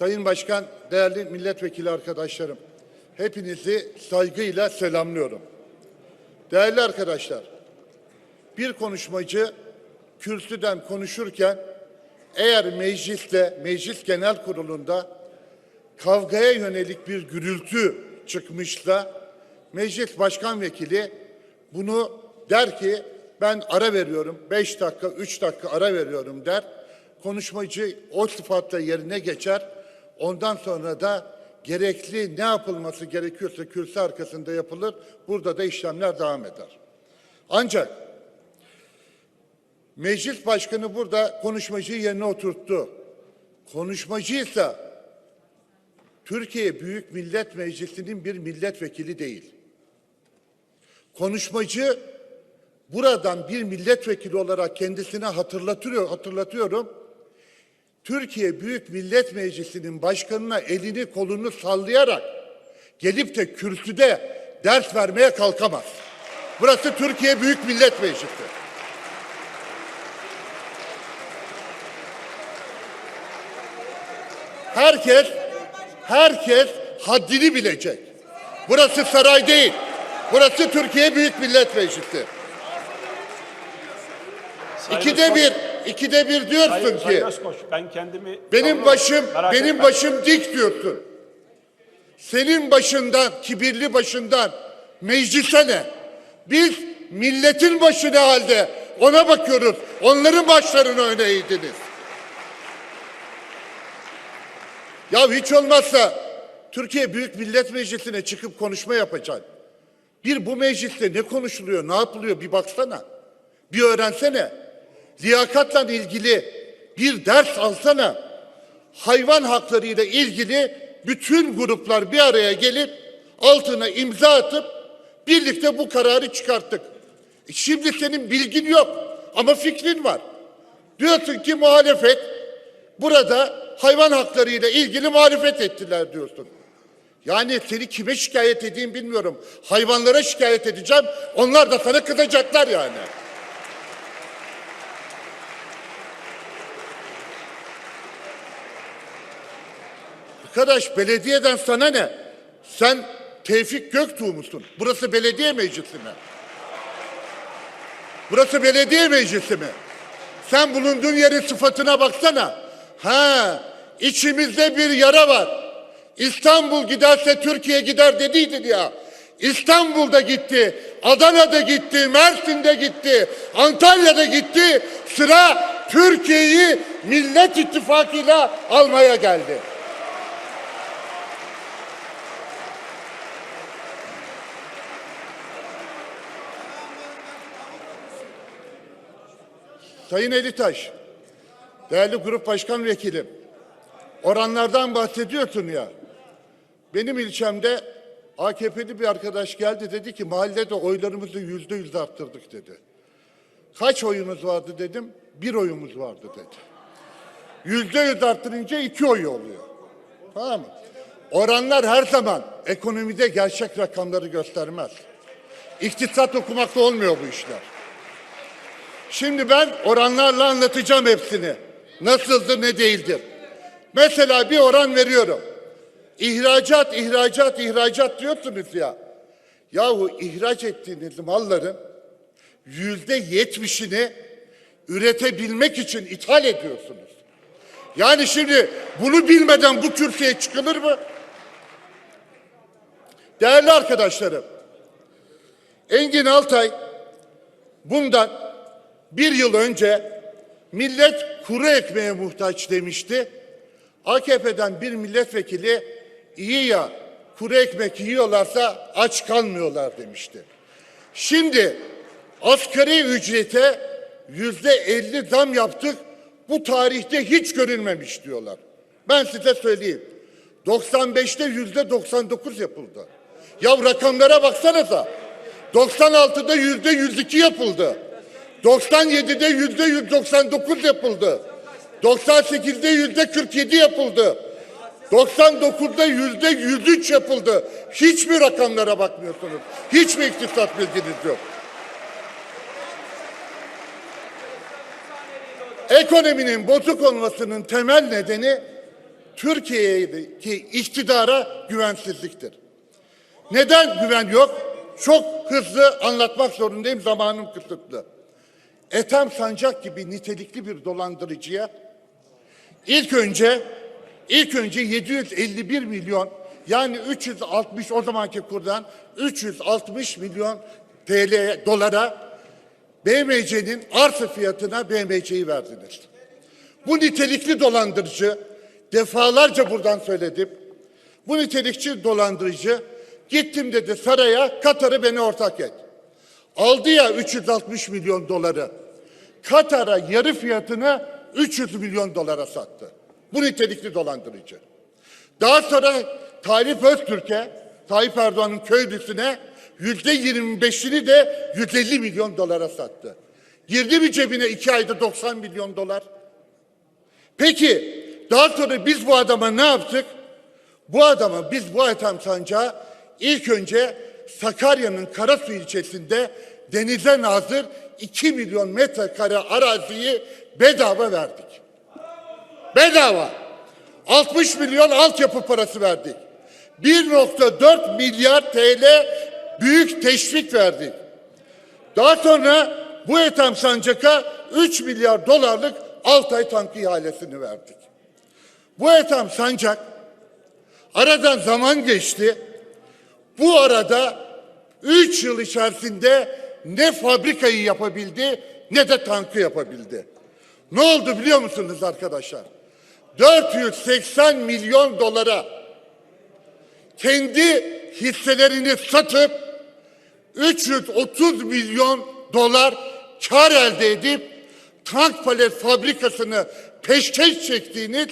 Sayın Başkan, değerli milletvekili arkadaşlarım, hepinizi saygıyla selamlıyorum. Değerli arkadaşlar, bir konuşmacı kürsüden konuşurken eğer mecliste, meclis genel kurulunda kavgaya yönelik bir gürültü çıkmışsa meclis başkan vekili bunu der ki ben ara veriyorum, beş dakika, üç dakika ara veriyorum der. Konuşmacı o sıfatla yerine geçer. Ondan sonra da gerekli ne yapılması gerekiyorsa kürsü arkasında yapılır. Burada da işlemler devam eder. Ancak meclis başkanı burada konuşmacıyı yerine oturttu. Konuşmacıysa Türkiye Büyük Millet Meclisi'nin bir milletvekili değil. Konuşmacı buradan bir milletvekili olarak kendisine hatırlatıyor, hatırlatıyorum. Türkiye Büyük Millet Meclisi'nin başkanına elini kolunu sallayarak gelip de kürsüde ders vermeye kalkamaz. Burası Türkiye Büyük Millet Meclisi. Herkes, herkes haddini bilecek. Burası saray değil. Burası Türkiye Büyük Millet Meclisi. İkide bir, ikide bir diyorsun Sayın, ki Sayın Özkoç, ben kendimi... benim savunurum. başım, Merak benim etme. başım dik diyorsun. Senin başından, kibirli başından meclise ne? Biz milletin başı ne halde? Ona bakıyoruz. Onların başlarını öne eğdiniz. Ya hiç olmazsa Türkiye Büyük Millet Meclisi'ne çıkıp konuşma yapacaksın. Bir bu mecliste ne konuşuluyor, ne yapılıyor bir baksana. Bir öğrensene. Liyakatla ilgili bir ders alsana. Hayvan hakları ile ilgili bütün gruplar bir araya gelip altına imza atıp birlikte bu kararı çıkarttık. E Şimdi senin bilgin yok ama fikrin var. Diyorsun ki muhalefet burada hayvan hakları ile ilgili muhalefet ettiler diyorsun. Yani seni kime şikayet edeyim bilmiyorum. Hayvanlara şikayet edeceğim. Onlar da sana kızacaklar yani. Arkadaş belediyeden sana ne? Sen Tevfik Göktuğ musun? Burası belediye meclisi mi? Burası belediye meclisi mi? Sen bulunduğun yerin sıfatına baksana. Ha, içimizde bir yara var. İstanbul giderse Türkiye gider dediydin ya. İstanbul'da gitti, Adana'da gitti, Mersin'de gitti, Antalya'da gitti. Sıra Türkiye'yi Millet İttifakı'yla almaya geldi. Sayın Elitaş, değerli grup başkan vekilim, oranlardan bahsediyorsun ya. Benim ilçemde AKP'li bir arkadaş geldi dedi ki mahallede oylarımızı yüzde yüz arttırdık dedi. Kaç oyunuz vardı dedim, bir oyumuz vardı dedi. Yüzde yüz arttırınca iki oy oluyor. Tamam mı? Oranlar her zaman ekonomide gerçek rakamları göstermez. İktisat okumakla olmuyor bu işler. Şimdi ben oranlarla anlatacağım hepsini. Nasıldır ne değildir. Mesela bir oran veriyorum. İhracat, ihracat, ihracat diyorsunuz ya. Yahu ihraç ettiğiniz malların yüzde yetmişini üretebilmek için ithal ediyorsunuz. Yani şimdi bunu bilmeden bu kürsüye çıkılır mı? Değerli arkadaşlarım, Engin Altay bundan bir yıl önce millet kuru ekmeğe muhtaç demişti. AKP'den bir milletvekili iyi ya kuru ekmek yiyorlarsa aç kalmıyorlar demişti. Şimdi asgari ücrete yüzde elli zam yaptık. Bu tarihte hiç görülmemiş diyorlar. Ben size söyleyeyim. 95'te yüzde 99 yapıldı. Ya rakamlara baksanıza. 96'da yüzde 102 yapıldı. 97'de yüzde 199 yapıldı. 98'de yüzde 47 yapıldı. 99'da yüzde 103 yapıldı. Hiç mi rakamlara bakmıyorsunuz? Hiç mi iktisat bilginiz yok? Ekonominin bozuk olmasının temel nedeni Türkiye'deki iktidara güvensizliktir. Neden güven yok? Çok hızlı anlatmak zorundayım, zamanım kısıtlı. Ethem Sancak gibi nitelikli bir dolandırıcıya ilk önce ilk önce 751 milyon yani 360 o zamanki kurdan 360 milyon TL dolara BMC'nin arsa fiyatına BMC'yi verdiniz. Bu nitelikli dolandırıcı defalarca buradan söyledim. Bu nitelikçi dolandırıcı gittim dedi saraya Katar'ı beni ortak et. Aldı ya 360 milyon doları. Katar'a yarı fiyatını 300 milyon dolara sattı. Bu nitelikli dolandırıcı. Daha sonra Talip Öztürk'e, Tayyip Erdoğan'ın köylüsüne yüzde 25'ini de 150 milyon dolara sattı. Girdi mi cebine iki ayda 90 milyon dolar? Peki daha sonra biz bu adama ne yaptık? Bu adama biz bu Ethem Sancağı ilk önce Sakarya'nın Karasu ilçesinde denize nazır 2 milyon metrekare araziyi bedava verdik. Bedava. 60 milyon altyapı parası verdik. 1.4 milyar TL büyük teşvik verdik. Daha sonra bu Ethem Sancak'a 3 milyar dolarlık Altay tankı ihalesini verdik. Bu Ethem Sancak aradan zaman geçti. Bu arada 3 yıl içerisinde ne fabrikayı yapabildi ne de tankı yapabildi. Ne oldu biliyor musunuz arkadaşlar? 480 milyon dolara kendi hisselerini satıp 330 milyon dolar kar elde edip tank palet fabrikasını peşkeş çektiğiniz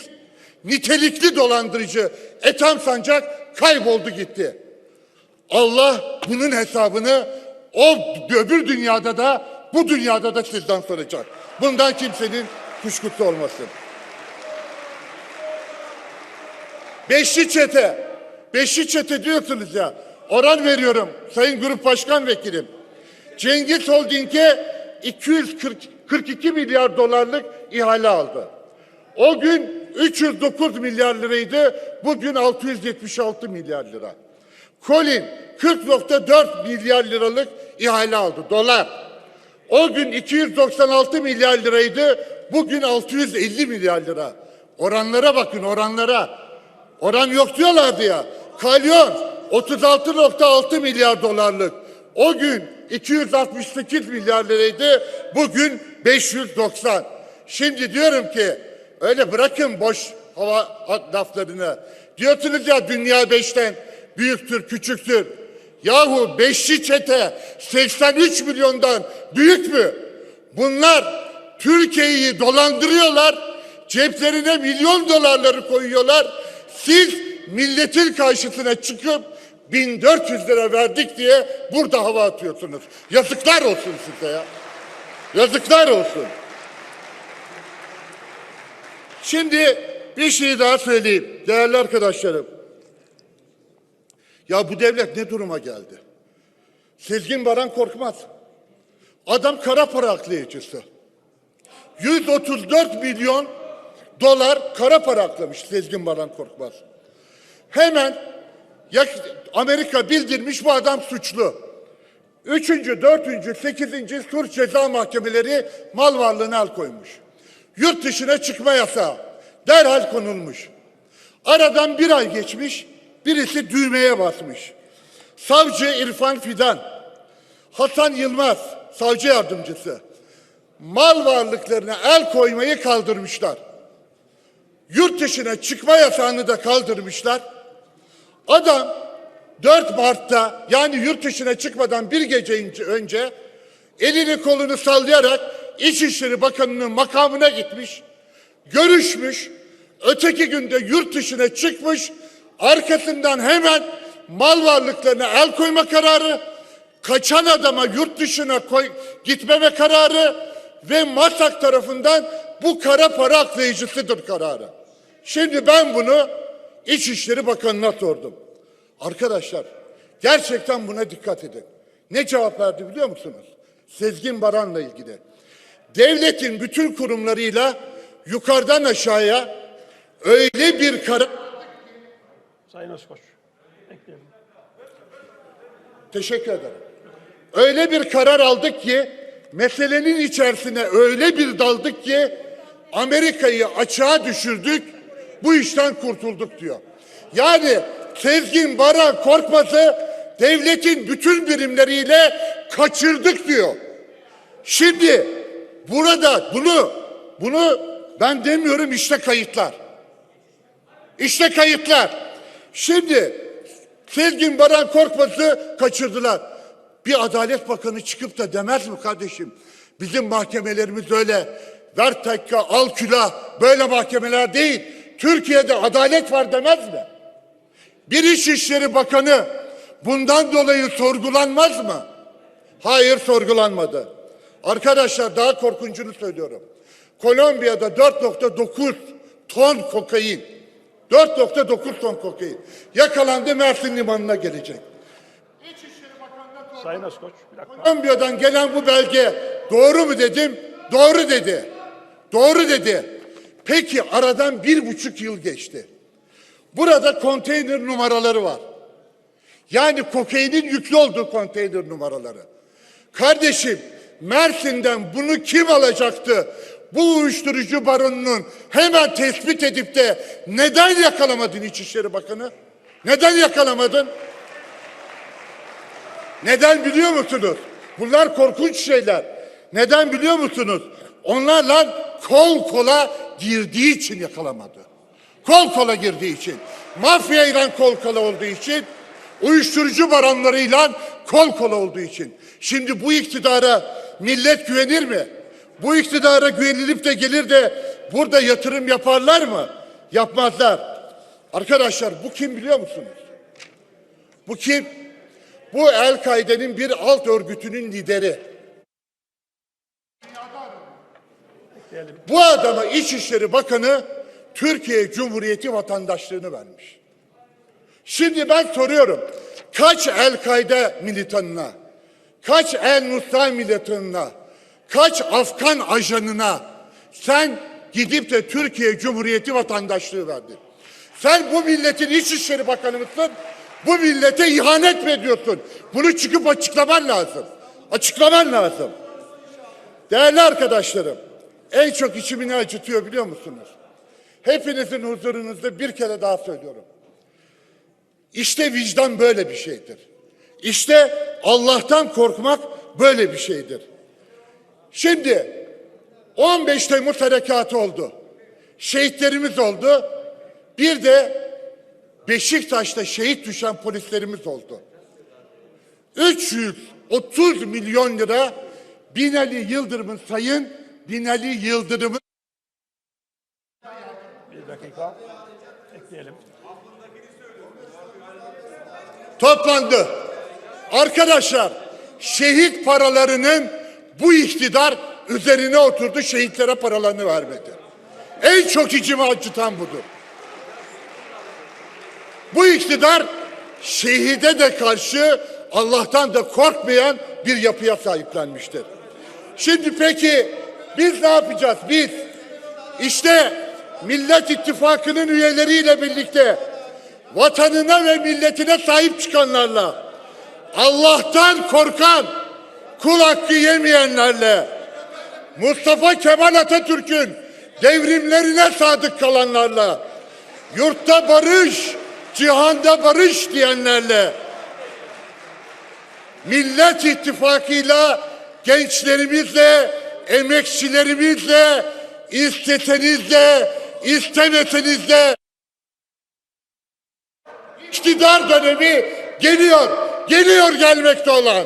nitelikli dolandırıcı Ethem Sancak kayboldu gitti. Allah bunun hesabını o öbür dünyada da bu dünyada da sizden soracak. Bundan kimsenin kuşkusu olmasın. Beşli çete. Beşli çete diyorsunuz ya. Oran veriyorum Sayın Grup Başkan Vekilim. Cengiz Holding'e 242 milyar dolarlık ihale aldı. O gün 309 milyar liraydı. Bugün 676 milyar lira. Colin 40.4 milyar liralık ihale aldı. Dolar. O gün 296 milyar liraydı. Bugün 650 milyar lira. Oranlara bakın oranlara. Oran yok diyorlardı ya. Kalyon 36.6 milyar dolarlık. O gün 268 milyar liraydı. Bugün 590. Şimdi diyorum ki öyle bırakın boş hava laflarını. Diyorsunuz ya dünya beşten büyüktür, küçüktür. Yahu beşli çete 83 milyondan büyük mü? Bunlar Türkiye'yi dolandırıyorlar. Ceplerine milyon dolarları koyuyorlar. Siz milletin karşısına çıkıp 1400 lira verdik diye burada hava atıyorsunuz. Yazıklar olsun size ya. Yazıklar olsun. Şimdi bir şey daha söyleyeyim değerli arkadaşlarım. Ya bu devlet ne duruma geldi? Sezgin Baran Korkmaz. Adam kara para aklayıcısı. 134 milyon dolar kara para aklamış Sezgin Baran Korkmaz. Hemen Amerika bildirmiş bu adam suçlu. Üçüncü, dördüncü, sekizinci Sur Ceza Mahkemeleri mal varlığına el koymuş. Yurt dışına çıkma yasağı derhal konulmuş. Aradan bir ay geçmiş, birisi düğmeye basmış. Savcı İrfan Fidan, Hasan Yılmaz, savcı yardımcısı, mal varlıklarına el koymayı kaldırmışlar. Yurt dışına çıkma yasağını da kaldırmışlar. Adam 4 Mart'ta yani yurt dışına çıkmadan bir gece önce elini kolunu sallayarak İçişleri Bakanı'nın makamına gitmiş, görüşmüş, öteki günde yurt dışına çıkmış, arkasından hemen mal varlıklarına el koyma kararı, kaçan adama yurt dışına koy, gitmeme kararı ve MASAK tarafından bu kara para aklayıcısıdır kararı. Şimdi ben bunu İçişleri Bakanı'na sordum. Arkadaşlar gerçekten buna dikkat edin. Ne cevap verdi biliyor musunuz? Sezgin Baran'la ilgili. Devletin bütün kurumlarıyla yukarıdan aşağıya öyle bir karar Sayın Özkoç. Bekleyelim. Teşekkür ederim. Öyle bir karar aldık ki meselenin içerisine öyle bir daldık ki Amerika'yı açığa düşürdük. Bu işten kurtulduk diyor. Yani Sezgin Baran Korkmaz'ı devletin bütün birimleriyle kaçırdık diyor. Şimdi burada bunu bunu ben demiyorum işte kayıtlar. İşte kayıtlar. Şimdi Sezgin Baran Korkmaz'ı kaçırdılar. Bir Adalet Bakanı çıkıp da demez mi kardeşim? Bizim mahkemelerimiz öyle. Ver tekka, al külah. Böyle mahkemeler değil. Türkiye'de adalet var demez mi? Bir İçişleri Bakanı bundan dolayı sorgulanmaz mı? Hayır sorgulanmadı. Arkadaşlar daha korkuncunu söylüyorum. Kolombiya'da 4.9 ton kokain, 4.9 ton kokain yakalandı Mersin limanına gelecek. Sayın Özkoç bir dakika. Kolombiya'dan gelen bu belge doğru mu dedim? Doğru dedi. Doğru dedi. Peki aradan bir buçuk yıl geçti. Burada konteyner numaraları var. Yani kokainin yüklü olduğu konteyner numaraları. Kardeşim Mersin'den bunu kim alacaktı? Bu uyuşturucu baronunun hemen tespit edip de neden yakalamadın İçişleri Bakanı? Neden yakalamadın? Neden biliyor musunuz? Bunlar korkunç şeyler. Neden biliyor musunuz? Onlarla kol kola girdiği için yakalamadı. Kol kola girdiği için. Mafya ile kol kola olduğu için. Uyuşturucu baronlarıyla kol kola olduğu için. Şimdi bu iktidara millet güvenir mi? Bu iktidara güvenilip de gelir de burada yatırım yaparlar mı? Yapmazlar. Arkadaşlar bu kim biliyor musunuz? Bu kim? Bu El-Kaide'nin bir alt örgütünün lideri. Bu adama İçişleri Bakanı Türkiye Cumhuriyeti vatandaşlığını vermiş. Şimdi ben soruyorum. Kaç El-Kaide militanına, kaç El-Nusra militanına, kaç Afgan ajanına sen gidip de Türkiye Cumhuriyeti vatandaşlığı verdin? Sen bu milletin İçişleri Bakanı mısın? Bu millete ihanet mi ediyorsun? Bunu çıkıp açıklaman lazım. Açıklaman lazım. Değerli arkadaşlarım, en çok içimi ne acıtıyor biliyor musunuz? Hepinizin huzurunuzda bir kere daha söylüyorum. İşte vicdan böyle bir şeydir. İşte Allah'tan korkmak böyle bir şeydir. Şimdi 15 Temmuz harekatı oldu. Şehitlerimiz oldu. Bir de Beşiktaş'ta şehit düşen polislerimiz oldu. 330 milyon lira Binali Yıldırım'ın sayın Binali Yıldırım'ın Bir dakika. Bekleyelim. toplandı. Arkadaşlar şehit paralarının bu iktidar üzerine oturdu şehitlere paralarını vermedi. En çok içimi acıtan budur. Bu iktidar şehide de karşı Allah'tan da korkmayan bir yapıya sahiplenmiştir. Şimdi peki biz ne yapacağız? Biz işte Millet İttifakı'nın üyeleriyle birlikte vatanına ve milletine sahip çıkanlarla Allah'tan korkan kul hakkı yemeyenlerle Mustafa Kemal Atatürk'ün devrimlerine sadık kalanlarla yurtta barış, cihanda barış diyenlerle Millet İttifakı'yla gençlerimizle, emekçilerimizle, istesenizle, istemesenizle iktidar dönemi geliyor, geliyor gelmekte olan.